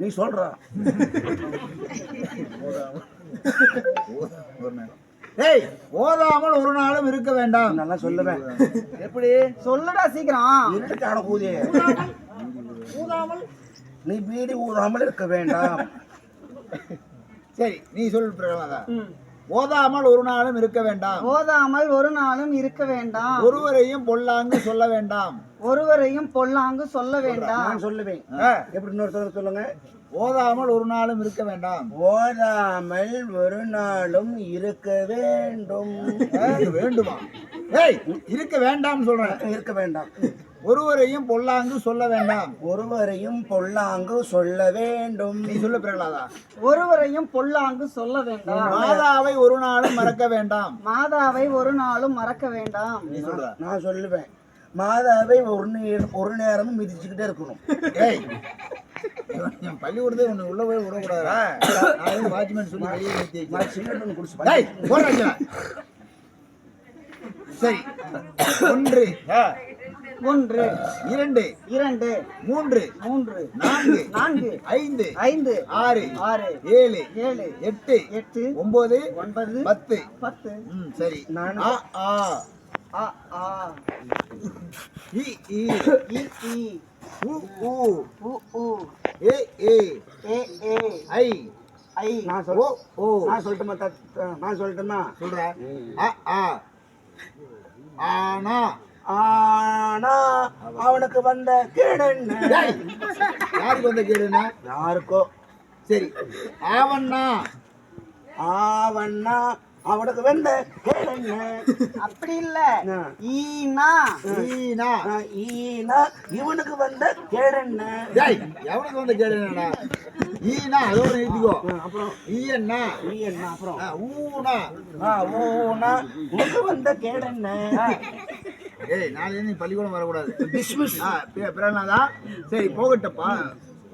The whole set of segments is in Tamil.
நீ சொல்ற. ஏய் ஓதாமல் ஒரு நாளும் இருக்க வேண்டாம். நல்லா சொல்லுவேன். எப்படி? சொல்லுடா சீக்கிரம். போதே ஊதாமல் நீ பீடி ஊதாமல் இருக்க வேண்டாம். சரி நீ சொல் பிரகலாதா. ஓதாமல் ஒரு நாளும் இருக்க வேண்டாம். ஓதாமல் ஒரு நாளும் இருக்க வேண்டாம். ஒருவரையும் பொல்லாங்கு சொல்ல வேண்டாம். ஒருவரையும் பொல்லாங்கு சொல்ல வேண்டாம். நான் சொல்லுவேன். எப்படி இன்னொரு தடவை சொல்லுங்க? ஓதாமல் ஒரு நாளும் இருக்க வேண்டாம். ஓதாமல் ஒரு நாளும் இருக்க வேண்டும். வேண்டுமா? ஏய் இருக்க வேண்டாம் சொல்றேன். இருக்க வேண்டாம். ஒருவரையும் பொல்லாங்கு சொல்ல வேண்டாம். ஒருவரையும் பொல்லாங்கு சொல்ல வேண்டும். நீ சொல்லு பிரகலாதா. ஒருவரையும் பொல்லாங்கு சொல்ல வேண்டாம். மாதாவை ஒரு நாளும் மறக்க வேண்டாம். மாதாவை ஒரு நாளும் மறக்க வேண்டாம். நீ சொல்ற. நான் சொல்லுவேன். மாதாவை ஒரு நே- ஒரு நேரமும் மிதிச்சுக்கிட்டே இருக்கணும். ஏய் என் பள்ளிக்கூடத்தை ஒண்ணு உள்ள போய் விடக்கூடாதா நான் வாட்ச்மேன் சொல்லி வெளியே நிறுத்தி சிகரெட் ஒன்று குடிச்சு. சரி. ஒன்று ஒன்று இரண்டு இரண்டு மூன்று மூன்று நான்கு நான்கு ஐந்து ஐந்து ஆறு ஆறு ஏழு ஏழு எட்டு எட்டு ஒன்பது ஒன்பது பத்து. பத்து. ம் சரி. நான். ஆ ஆ. அ ஆ. இ இ இ இ. உ உ. உ உ. ஏ ஏ. ஏ ஏ. ஐ. ஐ. நான் சொல் ஓ நான் சொல்லட்டுமா நான் சொல்லட்டுமா? சொல்ற. ஆ ஆ ஆனா ஆனா அவனுக்கு வந்த கேடன்னு டேய், யாருக்கு வந்த கேடுனா யாருக்கோ? சரி. ஆவண்ணா. ஆவண்ணா. அவனுக்கு வந்த கேடன்னு அப்படி இல்ல. ஈனா. ஈனா. ஈனா. இவனுக்கு வந்த கேடன்னு டேய் எவனுக்கு வந்த கேடுனா ஈனா அதோட நிறுத்திக்கோ ஆ, அப்புறம்? ஈயண்ணா ஈ என்ன அப்புறம் ஊனா. ஆ, ஊனா. உனக்கு வந்த கேடன்னு ஏய் நாளைக்கு நீ பள்ளிக்கூடம் வரக்கூடாது. டிஸ்மிஸ் ஆ, பி- பிறநாதா சரி போகட்டும்ப்பா.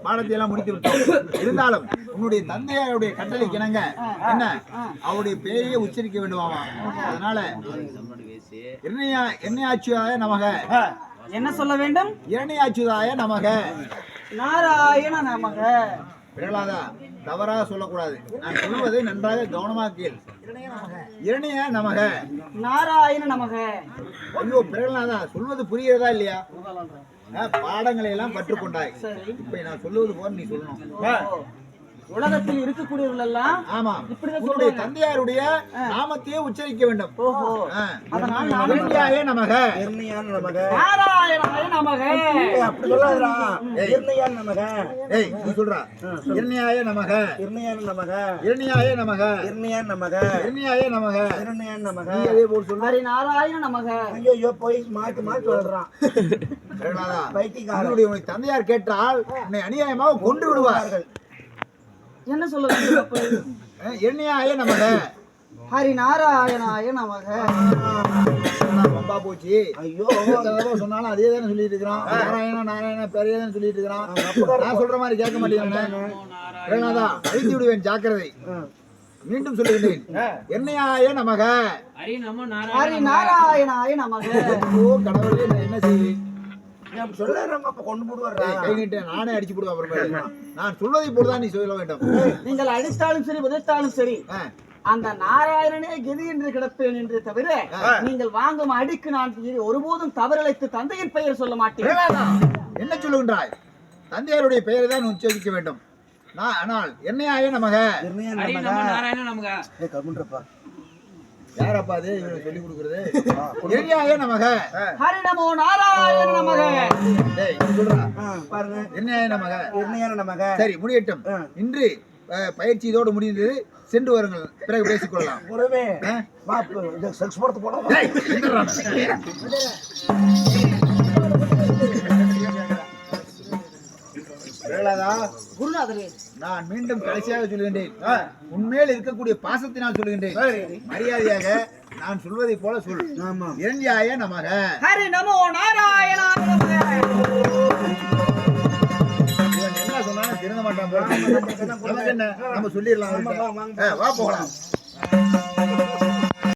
பாடத்தை எல்லாம் முடித்து விட்டோம். இருந்தாலும் உன்னுடைய தந்தையாருடைய கட்டளைக்கு இணங்க என்ன? அவருடைய பெயரையே உச்சரிக்க வேண்டுமாமா. அதனால என்னையா என்னையாச்சுதாய நமக. என்ன சொல்ல வேண்டும்? இரணையாச்சுதாய நமக. நாராயண நமக. பிரகலாதா தவறாக சொல்லக்கூடாது. நான் சொல்வதை நன்றாக கவனமாக கேள் இரணைய நமக. நாராயண நமக. ஐயோ பிரகலாதா சொல்வது புரிகிறதா இல்லையா? பாடங்களை எல்லாம் கற்றுக்கொண்டாய். இப்ப நான் சொல்லுவது போல நீ சொல்லணும். உலகத்தில் இருக்கக்கூடியவர்கள் எல்லாம் ஆமா. இப்படிதான். தந்தையாருடைய நாமத்தையே உச்சரிக்க வேண்டும். ஓஹோ. அதனால் நமக. எர்ணியான் நமக. நாராயணாய நமக. ஏய், அப்படி சொல்லாதடா. எர்ணியான் நமக. ஏய் நீ சொல்றா. நமக. எர்ணியான் நமக. இரண்யாய நமக. எர்ணியான் நமக. இரண்யாய நமக. எர்ணியான் நமக. நீ அதே போல் சொல்லு ஹரி நாராயண நமக. ஐயோ போய் மாத்தி மாத்தி சொல்றான். பிரகலாதா பைத்தியக்காரன். உன்னுடைய உன்னை தந்தையார் கேட்டால் உன்னை அநியாயமாக கொன்று விடுவார்கள். என்ன சொல்ல இரண்யாய நமக. ஹரி நாராயணாய நமக. பம்பா போச்சு. ஐயோ. சொன்னாலும் அதே தானே சொல்லிட்டு இருக்கிறான். நாராயணா நாராயணா பெரிய தானே சொல்லிட்டு இருக்கிறான். நான் சொல்ற மாதிரி கேட்க மாட்டேங்கிறேன் அழித்து விடுவேன் ஜாக்கிரதை. மீண்டும் சொல்லுகின்றேன். என்னையாய நமக. ஹரி நாராயணாய நமக. ஓ கடவுளே நான் என்ன செய்வேன்? நான் சொல்லுறேன் அப்ப கொண்டு போடுவாரா கை நீட்ட நானே அடிச்சு போடுவேன் அப்புறமேல நான் சொல்வதை போடுதான் நீ சொல்ல வேண்டும். நீங்கள் அடித்தாலும் சரி உதைத்தாலும் சரி அந்த நாராயணனே கெதி என்று கிடப்பேன் என்று தவிர நீங்கள் வாங்கும் அடிக்கு நான் ஒருபோதும் தவறிழைத்து தந்தையின் பெயர் சொல்ல மாட்டேன். என்ன சொல்லுகின்றாய்? தந்தையாருடைய பெயரை தான் உச்சரிக்க வேண்டும். நான் ஆனால் என்னையாய நமக எர்ணியான் நமக ஏய் கம்முன்றப்பா யாரப்பா அது? இவனுக்கு சொல்லி கொடுக்குறது? என்னையாய நமக. ஹரி நமோ நாராயண நமக. டேய் சொல்றா. ஆ, பாருங்க. என்னையாய நமக. எர்ணியான் நமக. சரி முடியட்டும். ஆ. இன்று பயிற்சி இதோடு முடிந்தது சென்று வருங்கள். பிறகு பேசிக்கொள்ளலாம். உறவே ஆ? வா இப்ப இந்த செக்ஸ் படத்து போலாம் பிரகலாதா, குருநாதரே நான் மீண்டும் கடைசியாக சொல்கின்றேன். உன்மேல் இருக்கக்கூடிய பாசத்தினால் சொல்கின்றேன். மரியாதையாக நான் சொல்வதை போல சொல். ஆமா. இரண்யாய நமக. ஹரி நமோ நாராயணா என்ன சொன்னாலும் திருந்த மாட்டான் போல. நமக்கு என்ன? நம்ம சொல்லிடலாம் வா போகலாம்.